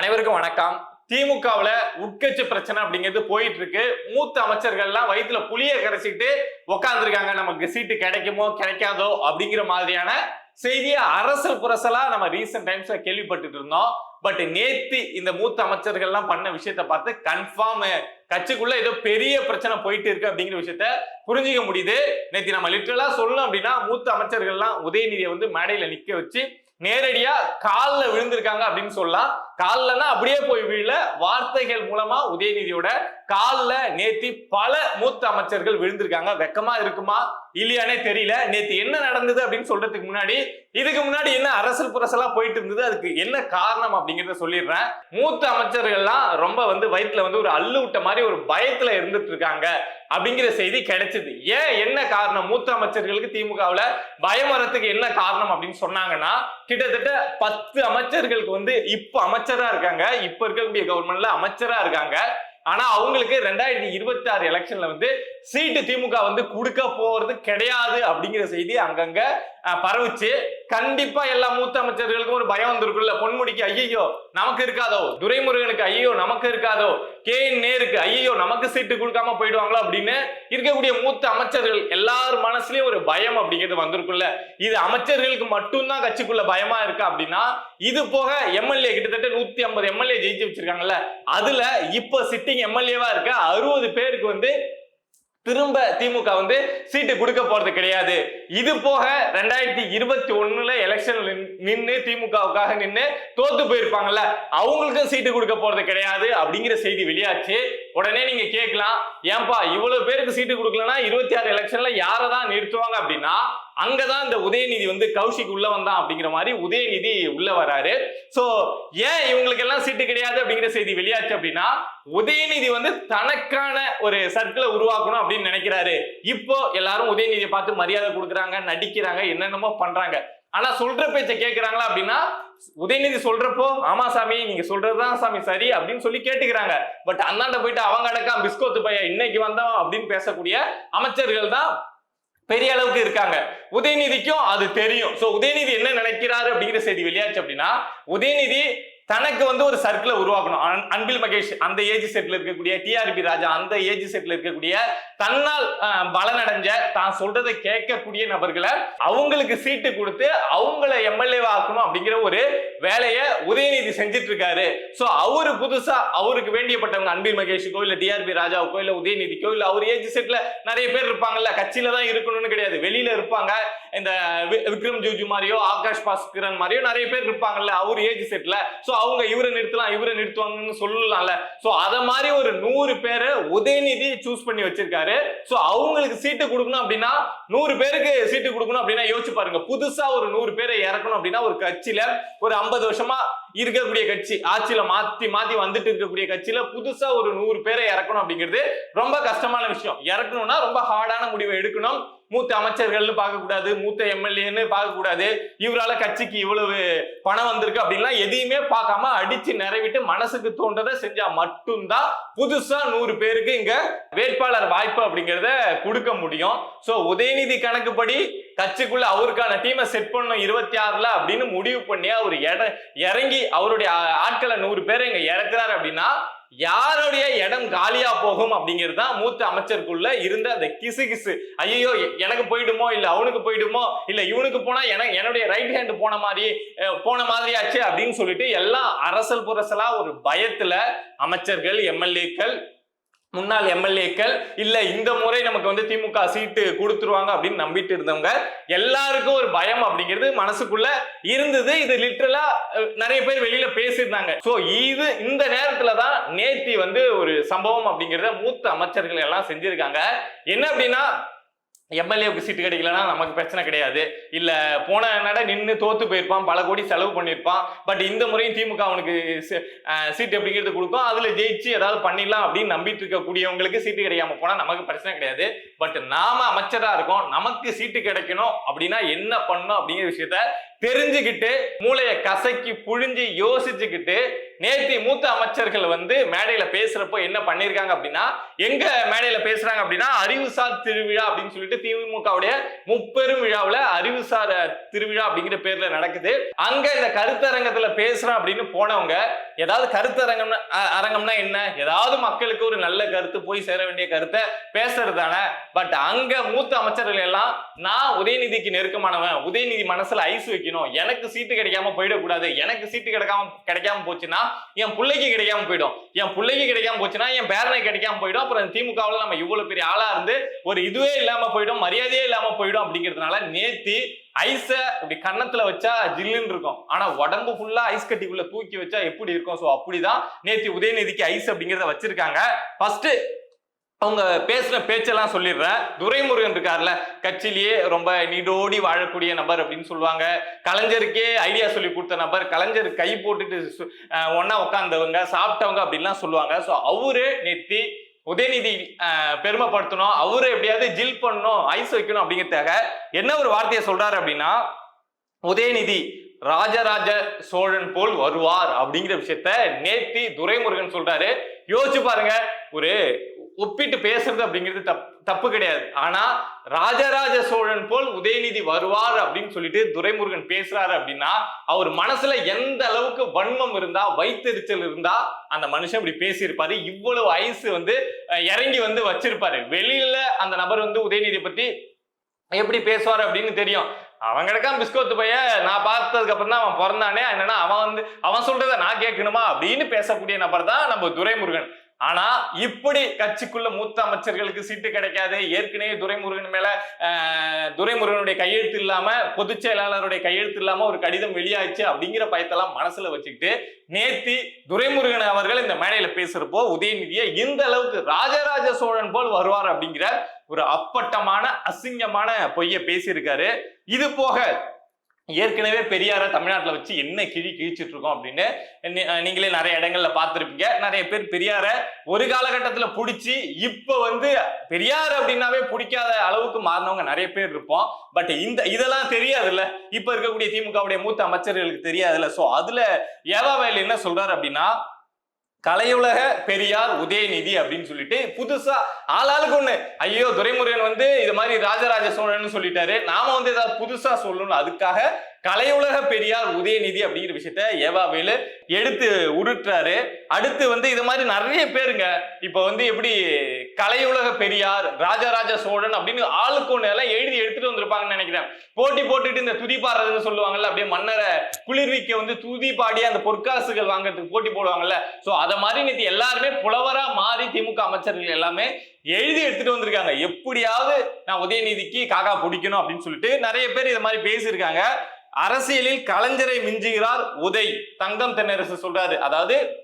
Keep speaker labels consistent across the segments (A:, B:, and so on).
A: அனைவருக்கும் வணக்கம். திமுகவுல உட்கட்சி பிரச்சனை அப்படிங்கிறது போயிட்டு இருக்கு மூத்த அமைச்சர்கள்லாம் வயிற்றுல புளிய கரைச்சிக்கிட்டு உக்காந்துருக்காங்க. நமக்கு சீட்டு கிடைக்குமோ கிடைக்காதோ அப்படிங்கிற மாதிரியான செய்தியை அரசல் புரசலா நம்ம ரீசெண்ட் டைம்ஸ்ல கேள்விப்பட்டுட்டு இருந்தோம். பட் நேத்து இந்த மூத்த அமைச்சர்கள்லாம் பண்ண விஷயத்த பார்த்து கன்ஃபார்ம் கட்சிக்குள்ள ஏதோ பெரிய பிரச்சனை போயிட்டு இருக்கு அப்படிங்கிற விஷயத்த புரிஞ்சுக்க முடியுது. நேத்து நம்ம லிட்டரலா சொல்லணும் அப்படின்னா மூத்த அமைச்சர்கள்லாம் உதயநிதியை வந்து மேடையில நிக்க வச்சு நேரடியா கால்ல விழுந்திருக்காங்க அப்படின்னு சொல்லலாம். கால்லனா அப்படியே போய் விழல. வார்த்தைகள் மூலமா உதயநிதியோட காலில் நேத்தி பல மூத்த அமைச்சர்கள் விழுந்திருக்காங்க. வெக்கமா இருக்குமா? இல்லையானே தெரியல. நேத்து என்ன நடந்தது அப்படின்னு சொல்றதுக்கு முன்னாடி இதுக்கு முன்னாடி என்ன அரசல் புரசலா போயிட்டு இருந்தது அதுக்கு என்ன காரணம் அப்படிங்கிறத சொல்லிடுறேன். மூத்த அமைச்சர்கள்லாம் ரொம்ப வந்து வயிற்றுல வந்து ஒரு அள்ளு விட்ட மாதிரி ஒரு பயத்துல இருந்துட்டு இருக்காங்க அப்படிங்கிற செய்தி கிடைச்சது. ஏன் என்ன காரணம்? மூத்த அமைச்சர்களுக்கு திமுகவுல பயம் வரத்துக்கு என்ன காரணம் அப்படின்னு சொன்னாங்கன்னா கிட்டத்தட்ட பத்து அமைச்சர்களுக்கு வந்து இப்ப அமைச்சரா இருக்காங்க. இப்ப இருக்கக்கூடிய கவர்மெண்ட்ல அமைச்சரா இருக்காங்க. ஆனா அவங்களுக்கு ரெண்டாயிரத்தி இருபத்தி ஆறு எலெக்ஷன்ல வந்து சீட்டு திமுக வந்து கொடுக்க போறது கிடையாது அப்படிங்கிற செய்தி அங்கங்க பரவுச்சு. கண்டிப்பா எல்லா மூத்த அமைச்சர்களுக்கும் ஒரு பயம் வந்திருக்குல்ல பொன்முடிக்கு ஐயோ நமக்கு இருக்காதோ? துரைமுருகனுக்கு ஐயோ நமக்கு இருக்காதோ? கே என் நேருக்கு ஐயோ நமக்கு சீட்டு கொடுக்காம போயிடுவாங்களோ அப்படின்னு இருக்கக்கூடிய மூத்த அமைச்சர்கள் எல்லார் மனசுலயும் ஒரு பயம் அப்படிங்கிறது வந்திருக்குல்ல இது அமைச்சர்களுக்கு மட்டும்தான் கட்சிக்குள்ள பயமா இருக்கா அப்படின்னா இது போக எம்எல்ஏ கிட்டத்தட்ட நூத்தி ஐம்பது எம்எல்ஏ ஜெயிச்சு வச்சிருக்காங்கல்ல. அதுல இப்ப சிட்டிங் எம்எல்ஏவா இருக்க அறுபது பேருக்கு வந்து திரும்ப திமுக வந்து சீட்டு கொடுக்க போறது கிடையாது. இது போக ரெண்டாயிரத்தி இருபத்தி ஒண்ணுல எலெக்ஷன் நின்று திமுகவுக்காக நின்று தோத்து போயிருப்பாங்கல்ல அவங்களுக்கும் சீட்டு கொடுக்க போறது கிடையாது அப்படிங்கிற செய்தி வெளியாச்சு. உடனே நீங்க கேட்கலாம் ஏன்பா இவ்வளவு பேருக்கு சீட்டு கொடுக்கலன்னா இருபத்தி ஆறு எலெக்ஷன்ல யாரை தான் நிறுத்துவாங்க அப்படின்னா அங்கதான் இந்த உதயநிதி வந்து கௌஷிக் உள்ள வந்தான் அப்படிங்கிற மாதிரி உதயநிதி உள்ள வராரு. சோ ஏன் இவங்களுக்கு எல்லாம் சீட்டு கிடையாது அப்படிங்கிற செய்தி வெளியாச்சு அப்படின்னா உதயநிதி வந்து தனக்கான ஒரு சர்க்கிளை உருவாக்கணும் அப்படின்னு நினைக்கிறாரு. இப்போ எல்லாரும் உதயநிதியை பார்த்து மரியாதை கொடுக்குறாங்க நடிக்கிறாங்க என்னென்னமோ பண்றாங்க. ஆனா சொல்ற பேச்சை கேட்கிறாங்களா அப்படின்னா உதயநிதி சொல்றப்போ ஆமா சாமி நீங்க சொல்றதுதான் சாமி சரி அப்படின்னு சொல்லி கேட்டுக்கிறாங்க. பட் அந்தாண்ட போயிட்டு அவங்க அடக்கம் பிஸ்கோத்து பையன் இன்னைக்கு வந்தோம் அப்படின்னு பேசக்கூடிய அமைச்சர்கள் தான் பெரிய அளவுக்கு இருக்காங்க. உதயநிதிக்கும் அது தெரியும். ஸோ உதயநிதி என்ன நினைக்கிறாரு அப்படிங்கிற செய்தி வெளியாச்சு அப்படின்னா உதயநிதி தனக்கு வந்து ஒரு சர்க்கிளை உருவாக்கணும். அன்பில் மகேஷ் அந்த ஏஜ் செட்ல இருக்கக்கூடிய டிஆர்பி ராஜா அந்த ஏஜ் செட்ல இருக்கக்கூடிய தன்னால் பலனடைஞ்ச தான் சொல்றதை கேட்கக்கூடிய நபர்களை அவங்களுக்கு சீட்டு கொடுத்து அவங்கள எம்எல்ஏ ஆக்கணும் அப்படிங்கிற ஒரு வேலையை உதயநிதி செஞ்சுட்டு இருக்காரு ஸோ அவரு புதுசா அவருக்கு வேண்டியப்பட்டவங்க அன்பில் மகேஷுக்கோ இல்ல டிஆர்பி ராஜாவுக்கோ இல்ல உதயநிதிக்கோ இல்ல அவர் ஏஜ் செட்ல நிறைய பேர் இருப்பாங்கல்ல கட்சியில தான் இருக்கணும்னு கிடையாது. வெளியில இருப்பாங்க. இந்த வி- விக்ரம் ஜூஜு மாதிரியோ ஆகாஷ் பாஸ்கரன் மாதிரியோ நிறைய பேர் இருப்பாங்கல்ல அவர் ஏஜ் செட்ல. ஸோ அவங்க இவரை நிறுத்தலாம் இவரை நிறுத்துவாங்கன்னு சொல்லலாம்ல. ஸோ அதை மாதிரி ஒரு நூறு பேரை உதயநிதி சூஸ் பண்ணி வச்சிருக்காரு. ஸோ அவங்களுக்கு சீட்டு கொடுக்கணும் அப்படின்னா நூறு பேருக்கு சீட்டு கொடுக்கணும் அப்படின்னா யோசிச்சு பாருங்க. புதுசா ஒரு நூறு பேரை இறக்கணும் அப்படின்னா ஒரு கட்சியில ஒரு ஐம்பது வருஷமா இருக்கக்கூடிய கட்சி ஆட்சியில மாத்தி மாத்தி வந்துட்டு இருக்கக்கூடிய கட்சியில புதுசா ஒரு நூறு பேரை இறக்கணும் அப்படிங்கிறது ரொம்ப கஷ்டமான விஷயம். இறக்கணும்னா ரொம்ப ஹார்டான முடிவை எடுக்கணும். மூத்த அமைச்சர்கள்னு பார்க்கக்கூடாது மூத்த எம்எல்ஏன்னு பார்க்கக்கூடாது. இவரால் கட்சிக்கு இவ்வளவு பணம் வந்திருக்கு அப்படின்லாம் எதையுமே பார்க்காம அடிச்சு நிறைவிட்டு மனசுக்கு தோன்றதை செஞ்சா மட்டும்தான் புதுசா நூறு பேருக்கு இங்க வேட்பாளர் வாய்ப்பு அப்படிங்கிறத கொடுக்க முடியும். ஸோ உதயநிதி கணக்குப்படி கட்சிக்குள்ள அவருக்கான டீமை செட் பண்ணணும் இருபத்தி ஆறுல அப்படின்னு முடிவு பண்ணி அவர் இறங்கி அவருடைய ஆட்களை நூறு பேரை இங்க இறக்குறாரு அப்படின்னா யாருடைய இடம் காலியா போகும் அப்படிங்கிறது தான் மூத்த அமைச்சருக்குள்ள இருந்த அந்த கிசு கிசு ஐயோ எனக்கு போயிடுமோ இல்ல அவனுக்கு போயிடுமோ இல்ல இவனுக்கு போனா எனக்கு என்னுடைய ரைட் ஹேண்ட் போன மாதிரி போன மாதிரி ஆச்சு அப்படின்னு சொல்லிட்டு எல்லாம் அரசல் புரசலா ஒரு பயத்துல அமைச்சர்கள் எம்எல்ஏக்கள் முன்னாள் எம்எல்ஏக்கள் இல்ல இந்த முறை நமக்கு வந்து திமுக சீட்டு கொடுத்துருவாங்க அப்படின்னு நம்பிட்டு இருந்தவங்க எல்லாருக்கும் ஒரு பயம் அப்படிங்கிறது மனசுக்குள்ள இருந்தது. இது லிட்டரலா நிறைய பேர் வெளியில பேசியிருந்தாங்க. ஸோ இது இந்த நேரத்துல தான் நேத்தி வந்து ஒரு சம்பவம் அப்படிங்கிறத மூத்த அமைச்சர்கள் எல்லாம் செஞ்சிருக்காங்க. என்ன அப்படின்னா எம்எல்ஏவுக்கு சீட்டு கிடைக்கலன்னா நமக்கு பிரச்சனை கிடையாது. இல்ல போன நட நின்று தோத்து போயிருப்பான் பல கோடி செலவு பண்ணியிருப்பான். பட் இந்த முறையும் திமுக அவனுக்கு சி- சீட் அப்படிங்கிறது கொடுக்கும். அதுல ஜெயிச்சு ஏதாவது பண்ணிடலாம் அப்படின்னு நம்பிட்டு இருக்கக்கூடியவங்களுக்கு சீட்டு கிடைக்காம போனா நமக்கு பிரச்சனை கிடையாது. பட் நாம அமைச்சரா இருக்கோம். நமக்கு சீட்டு கிடைக்கணும் அப்படின்னா என்ன பண்ணணும் அப்படிங்கிற விஷயத்த தெரிஞ்சுக்கிட்டு மூளையை கசக்கி புழிஞ்சு யோசிச்சுக்கிட்டு நேத்தி மூத்த அமைச்சர்கள் வந்து மேடையில பேசுறப்போ என்ன பண்ணிருக்காங்க அப்படின்னா எங்க மேடையில பேசுறாங்க அப்படின்னா அறிவுசார் திருவிழா அப்படின்னு சொல்லிட்டு திமுகவுடைய முப்பெரும் விழாவில் அறிவுசார் திருவிழா அப்படிங்கிற பேர்ல நடக்குது. அங்க இந்த கருத்தரங்கத்துல பேசுறேன் அப்படின்னு போனவங்க ஏதாவது கருத்தரங்கம் அரங்கம்னா என்ன? ஏதாவது மக்களுக்கு ஒரு நல்ல கருத்து போய் சேர வேண்டிய கருத்தை பேசுறது தானே. பட் அங்க மூத்த அமைச்சர்கள் எல்லாம் நான் உதயநிதிக்கு நெருக்கமானவன் உதயநிதி மனசுல ஐஸ் வைக்கணும் எனக்கு சீட்டு கிடைக்காம போயிடக்கூடாது. எனக்கு சீட்டு கிடைக்காம கிடைக்காம போச்சுன்னா என் பிள்ளைக்கு கிடைக்காம போயிடும். என் பிள்ளைக்கு கிடைக்காம போச்சுன்னா என் பேரனை கிடைக்காம போயிடும். அப்புறம் திமுகவில் நம்ம இவ்வளவு பெரிய ஆளா இருந்து ஒரு இதுவே இல்லாம போயிடும் மரியாதையே இல்லாம போயிடும் அப்படிங்கிறதுனால நேத்தி ஐஸ இப்படி கன்னத்துல வச்சா ஜில்லுன்னு இருக்கும். ஆனா உடம்பு ஃபுல்லா ஐஸ் கட்டிக்குள்ள தூக்கி வச்சா எப்படி இருக்கும்? சோ அப்படிதான் நேத்தி உதயநிதிக்கு ஐஸ் அப்படிங்கிறத வச்சிருக்காங்க. ஃபர்ஸ்ட் அவங்க பேசுற பேச்செல்லாம் சொல்லிடுறேன் துரைமுருகன் இருக்கார்ல கட்சியிலேயே ரொம்ப நீடோடி வாழக்கூடிய நபர் அப்படின்னு சொல்லுவாங்க. கலைஞருக்கே ஐடியா சொல்லி கொடுத்த நபர். கலைஞர் கை போட்டுட்டு ஒன்னா உட்காந்தவங்க சாப்பிட்டவங்க அப்படின்லாம் சொல்லுவாங்க. ஸோ அவரு நேத்தி உதயநிதி பெருமைப்படுத்தணும். அவரு எப்படியாவது ஜில் பண்ணணும் ஐஸ் வைக்கணும் அப்படிங்கிறதுக்காக என்ன ஒரு வார்த்தையை சொல்றாரு அப்படின்னா உதயநிதி ராஜராஜ சோழன் போல் வருவார் அப்படிங்கிற விஷயத்த நேத்தி துரைமுருகன் சொல்றாரு. யோசிச்சு பாருங்க ஒரு ஒப்பிட்டு பேசுறது அப்படிங்கிறது தப் தப்பு கிடையாது. ஆனா ராஜராஜ சோழன் போல் உதயநிதி வருவார் அப்படின்னு சொல்லிட்டு துரைமுருகன் பேசுறாரு அப்படின்னா அவர் மனசுல எந்த அளவுக்கு வன்மம் இருந்தா வைத்தெரிச்சல் இருந்தா அந்த மனுஷன் இப்படி பேசியிருப்பாரு. இவ்வளவு ஐஸ் வந்து இறங்கி வந்து வச்சிருப்பாரு. வெளியில அந்த நபர் வந்து உதயநிதி பத்தி எப்படி பேசுவார் அப்படின்னு தெரியும். அவன் கிடக்கான் பிஸ்கோத்து பைய நான் பார்த்ததுக்கு அப்புறம் தான் அவன் பிறந்தானே. என்னன்னா அவன் வந்து அவன் சொல்றத நான் கேட்கணுமா அப்படின்னு பேசக்கூடிய நபர் தான் நம்ம துரைமுருகன். ஆனா இப்படி கட்சிக்குள்ள மூத்த அமைச்சர்களுக்கு சீட்டு கிடைக்காது. ஏற்கனவே துரைமுருகன் மேல துரைமுருகனுடைய கையெழுத்து இல்லாம பொதுச் செயலாளருடைய கையெழுத்து இல்லாம ஒரு கடிதம் வெளியாச்சு அப்படிங்கிற பயத்தெல்லாம் மனசுல வச்சுக்கிட்டு நேத்தி துரைமுருகன் அவர்கள் இந்த மேடையில பேசுறப்போ உதயநிதியை இந்த அளவுக்கு ராஜராஜ சோழன் போல் வருவார் அப்படிங்கிற ஒரு அப்பட்டமான அசிங்கமான பொய்ய பேசியிருக்காரு. இது போக ஏற்கனவே பெரியார தமிழ்நாட்டில் வச்சு என்ன கிழி கிழிச்சிட்டு இருக்கோம் அப்படின்னு நீங்களே நிறைய இடங்கள்ல பார்த்துருப்பீங்க. நிறைய பேர் பெரியார ஒரு காலகட்டத்தில் பிடிச்சி இப்போ வந்து பெரியார் அப்படின்னாவே பிடிக்காத அளவுக்கு மாறினவங்க நிறைய பேர் இருப்போம். பட் இந்த இதெல்லாம் தெரியாதுல்ல. இப்போ இருக்கக்கூடிய திமுகவுடைய மூத்த அமைச்சர்களுக்கு தெரியாதுல்ல. ஸோ அதுல ஏவாவேல் என்ன சொல்றாரு அப்படின்னா கலையுலக பெரியார் உதயநிதி அப்படின்னு சொல்லிட்டு புதுசா ஆளாளுக்கு ஒண்ணு. ஐயோ துரைமுருகன் வந்து இது மாதிரி ராஜராஜ சோழன் சொல்லிட்டாரு. நாம வந்து ஏதாவது புதுசா சொல்லணும். அதுக்காக கலையுலக பெரியார் உதயநிதி அப்படிங்கிற விஷயத்த ஏவாவேலு எடுத்து உருட்டுறாரு. அடுத்து வந்து இது மாதிரி நிறைய பேருங்க. இப்ப வந்து எப்படி கலையுலக பெரியார் ராஜராஜ சோழன் அப்படின்னு ஆளுக்கு ஒண்ணு எல்லாம் எழுதி எடுத்துட்டு வந்திருப்பாங்கன்னு நினைக்கிறேன். போட்டி போட்டுட்டு இந்த துதி பாடுறதுன்னு சொல்லுவாங்கல்ல அப்படியே மன்னரை குளிர்விக்க வந்து துதி பாடி அந்த பொற்காசுகள் வாங்குறதுக்கு போட்டி போடுவாங்கல்ல. சோ அத மாதிரி நேற்று எல்லாருமே புலவரா மாறி திமுக அமைச்சர்கள் எல்லாமே எழுதி எடுத்துட்டு வந்திருக்காங்க. எப்படியாவது நான் உதயநிதிக்கு காக்கா பிடிக்கணும் அப்படின்னு சொல்லிட்டு நிறைய பேர் இது மாதிரி பேசியிருக்காங்க. அரசியலில் கலைஞரை மிஞ்சுகிறார் உதய். தங்கம் தென்னரசு சொல்றாரு. அதாவது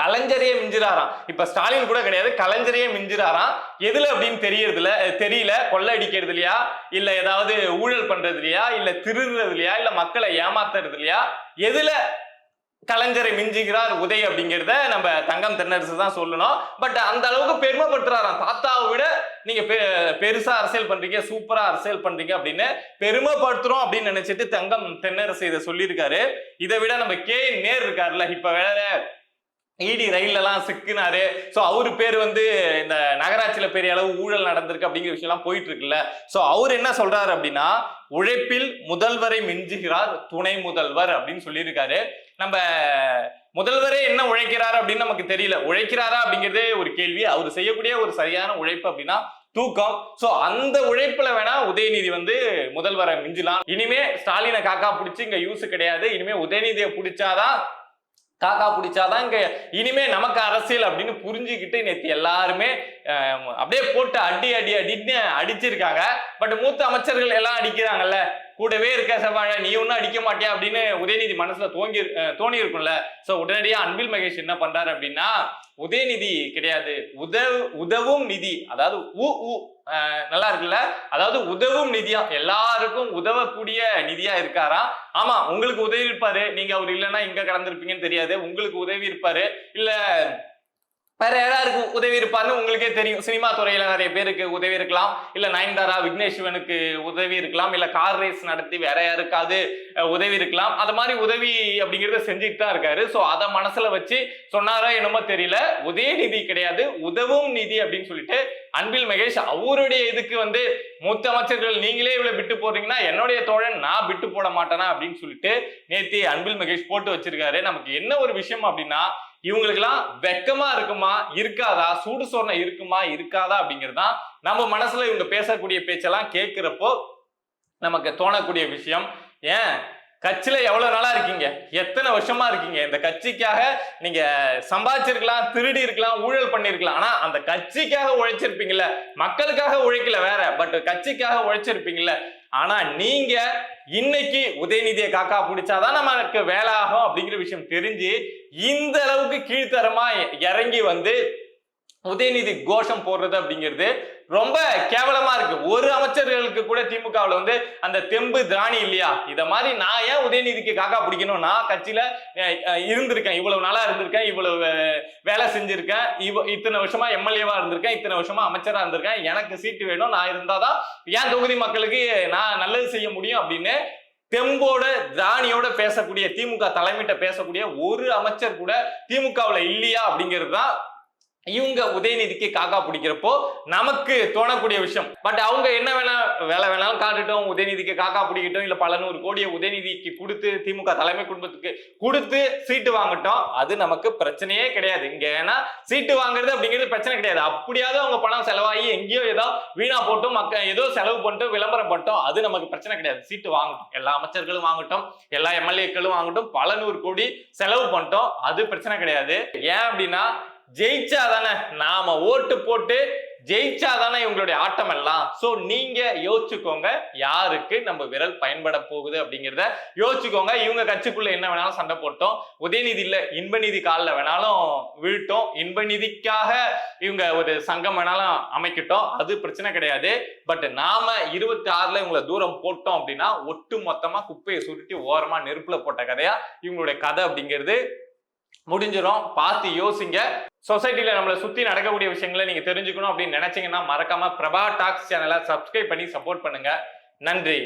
A: கலைஞரையே மிஞ்சிறாராம். இப்ப ஸ்டாலின் கூட கிடையாது. கலைஞரையே மிஞ்சுறாராம். எதுல அப்படின்னு தெரியறதுல தெரியல. கொள்ளை அடிக்கிறது இல்லையா? இல்ல ஏதாவது ஊழல் பண்றது இல்லையா? இல்ல திருடுறது இல்லையா? இல்ல மக்களை ஏமாத்துறது இல்லையா? எதுல கலைஞரை மிஞ்சுகிறார் உதய் அப்படிங்கிறத நம்ம தங்கம் தென்னரசு தான் சொல்லணும். பட் அந்த அளவுக்கு பெருமைப்படுத்துறாராம். தாத்தாவை விட நீங்க பெ- பெருசா அரசியல் பண்றீங்க சூப்பரா அரசியல் பண்றீங்க அப்படின்னு பெருமைப்படுத்துறோம் அப்படின்னு நினைச்சிட்டு தங்கம் தென்னரசு இதை சொல்லியிருக்காரு. இதை விட நம்ம கே நேர் இருக்காருல்ல இப்ப வேற இடி ரயில்ல எல்லாம் சிக்கினாரு. ஸோ அவரு பேர் வந்து இந்த நகராட்சியில பெரிய அளவு ஊழல் நடந்திருக்கு அப்படிங்கிற விஷயம் எல்லாம் போயிட்டு இருக்குல்ல ஸோ அவர் என்ன சொல்றாரு அப்படின்னா உழைப்பில் முதல்வரை மிஞ்சுகிறார் துணை முதல்வர் அப்படின்னு சொல்லியிருக்காரு. நம்ம முதல்வரே என்ன உழைக்கிறாரு அப்படின்னு நமக்கு தெரியல. உழைக்கிறாரா அப்படிங்கிறதே ஒரு கேள்வி. அவர் செய்யக்கூடிய ஒரு சரியான உழைப்பு அப்படின்னா தூக்கம். சோ அந்த உழைப்புல வேணா உதயநிதி வந்து முதல்வரை மிஞ்சலாம். இனிமே ஸ்டாலினை காக்கா பிடிச்சி இங்க யூஸ் கிடையாது. இனிமே உதயநிதியை பிடிச்சாதான் காக்கா பிடிச்சாதான் இங்க இனிமே நமக்கு அரசியல் அப்படின்னு புரிஞ்சுக்கிட்டு நேற்று எல்லாருமே அப்படியே போட்டு அடி அடி அடின்னு அடிச்சிருக்காங்க. பட் மூத்த அமைச்சர்கள் எல்லாம் அடிக்கிறாங்கல்ல. கூடவே இருக்க செவ்வாழ நீ ஒன்றும் அடிக்க மாட்டியா அப்படின்னு உதயநிதி மனசுல தோங்கி தோணி இருக்கும்ல. சோ உடனடியா அன்பில் மகேஷ் என்ன பண்றாரு அப்படின்னா உதயநிதி கிடையாது. உதவு உதவும் நிதி. அதாவது உ உ நல்லா இருக்குல்ல? அதாவது உதவும் நிதியா? எல்லாருக்கும் உதவக்கூடிய நிதியா இருக்காராம் ஆமா உங்களுக்கு உதவி இருப்பாரு. நீங்க அவர் இல்லைன்னா இங்க கடந்திருப்பீங்கன்னு தெரியாது. உங்களுக்கு உதவி இருப்பாரு. இல்ல வேற யாராருக்கு உதவி இருப்பாருன்னு உங்களுக்கே தெரியும். சினிமா துறையில நிறைய பேருக்கு உதவி இருக்கலாம். இல்ல நயன்தாரா விக்னேஷ் சிவனுக்கு உதவி இருக்கலாம். இல்ல கார் ரேஸ் நடத்தி வேற யாருக்காவது உதவி இருக்கலாம். அது மாதிரி உதவி அப்படிங்கறத செஞ்சுட்டு தான் இருக்காரு. சோ அதை மனசுல வச்சு சொன்னாரா என்னமோ தெரியல. உதயநிதி கிடையாது உதவும் நிதி அப்படின்னு சொல்லிட்டு அன்பில் மகேஷ் அவருடைய இதுக்கு வந்து மூத்த அமைச்சர்கள் நீங்களே இவ்வளவு விட்டு போடுறீங்கன்னா என்னுடைய தோழன் நான் விட்டு போட மாட்டேனா அப்படின்னு சொல்லிட்டு நேத்தி அன்பில் மகேஷ் போட்டு வச்சிருக்காரு. நமக்கு என்ன ஒரு விஷயம் அப்படின்னா இவங்களுக்கெல்லாம் வெக்கமா இருக்குமா? இருக்காதா? சூடு சொரணை இருக்குமா? இருக்காதா? அப்படிங்கிறது தான் நம்ம மனசுல இவங்க பேசக்கூடிய பேச்செல்லாம் கேட்கிறப்போ நமக்கு தோணக்கூடிய விஷயம். ஏன்? கட்சியில எவ்வளவு நாளா இருக்கீங்க? எத்தனை வருஷமா இருக்கீங்க? இந்த கட்சிக்காக நீங்க சம்பாதிச்சிருக்கலாம் திருடி இருக்கலாம் ஊழல் பண்ணிருக்கலாம். ஆனா அந்த கட்சிக்காக உழைச்சிருப்பீங்கல்ல. மக்களுக்காக உழைக்கல வேற பட் கட்சிக்காக உழைச்சிருப்பீங்கல்ல. ஆனா நீங்க இன்னைக்கு உதயநிதியை காக்கா பிடிச்சாதான் நமக்கு வேலை ஆகும் அப்படிங்கிற விஷயம் தெரிஞ்சு இந்த அளவுக்கு கீழ்த்தரமா இறங்கி வந்து உதயநிதி கோஷம் போடுறது அப்படிங்கிறது ரொம்ப கேவலமா இருக்கு. ஒரு அமைச்சர்களுக்கு கூட திமுகவில் வந்து அந்த தெம்பு திராணி இல்லையா? இத மாதிரி நான் ஏன் உதயநிதிக்கு காக்கா பிடிக்கணும்? நான் கட்சியில இருந்திருக்கேன். இவ்வளவு நாளா இருந்திருக்கேன். இவ்வளவு வேலை செஞ்சிருக்கேன். இவ இத்தனை வருஷமா எம்எல்ஏவா இருந்திருக்கேன். இத்தனை வருஷமா அமைச்சரா இருந்திருக்கேன். எனக்கு சீட்டு வேணும். நான் இருந்தாதான் ஏன் தொகுதி மக்களுக்கு நான் நல்லது செய்ய முடியும் அப்படின்னு தெம்போட திராணியோட பேசக்கூடிய திமுக தலைமையிட்ட பேசக்கூடிய ஒரு அமைச்சர் கூட திமுகவுல இல்லையா அப்படிங்கிறது தான் இவங்க உதயநிதிக்கு காக்கா பிடிக்கிறப்போ நமக்கு தோணக்கூடிய விஷயம். பட் அவங்க என்ன வேணா வேலை வேணாலும் காட்டுட்டோம் உதயநிதிக்கு காக்கா பிடிக்கட்டும் இல்ல பல நூறு கோடியை உதயநிதிக்கு கொடுத்து திமுக தலைமை குடும்பத்துக்கு கொடுத்து சீட்டு வாங்கட்டும் அது நமக்கு பிரச்சனையே கிடையாது. இங்க ஏன்னா சீட்டு வாங்குறது அப்படிங்கிறது பிரச்சனை கிடையாது. அப்படியாவது அவங்க பணம் செலவாகி எங்கேயோ ஏதோ வீணா போட்டும் மக்க ஏதோ செலவு பண்ணிட்டு விளம்பரம் பண்ணிட்டோம் அது நமக்கு பிரச்சனை கிடையாது. சீட்டு வாங்கட்டும். எல்லா அமைச்சர்களும் வாங்கட்டும் எல்லா எம்எல்ஏக்களும் வாங்கட்டும் பல நூறு கோடி செலவு பண்ணிட்டோம் அது பிரச்சனை கிடையாது. ஏன் அப்படின்னா ஜெயிச்சா தானே நாம ஓட்டு போட்டு ஜெயிச்சா தானே இவங்களுடைய ஆட்டம் எல்லாம்? சோ நீங்க யோசிச்சுக்கோங்க யாருக்கு நம்ம விரல் பயன்பட போகுது அப்படிங்கிறத யோசிச்சுக்கோங்க. இவங்க கட்சிக்குள்ள என்ன வேணாலும் சண்டை போட்டோம். உதயநிதி இல்ல இன்பநிதி காலில் வேணாலும் வீழ்ட்டோம் இன்பநிதிக்காக இவங்க ஒரு சங்கம் வேணாலும் அமைக்கட்டும். அது பிரச்சனை கிடையாது. பட் நாம இருபத்தி ஆறுல இவங்களை தூரம் போட்டோம் அப்படின்னா ஒட்டு மொத்தமா குப்பையை சுருட்டி ஓரமா நெருப்புல போட்ட கதையா இவங்களுடைய கதை அப்படிங்கிறது முடிஞ்சிடும் பார்த்து யோசிங்க. சொசைட்டியில் நம்மளை சுற்றி நடக்கக்கூடிய விஷயங்களை நீங்கள் தெரிஞ்சுக்கணும் அப்படின்னு நினச்சிங்கன்னா மறக்காமல் பிரபா டாக்ஸ் சேனலை சப்ஸ்கிரைப் பண்ணி சப்போர்ட் பண்ணுங்கள் நன்றி.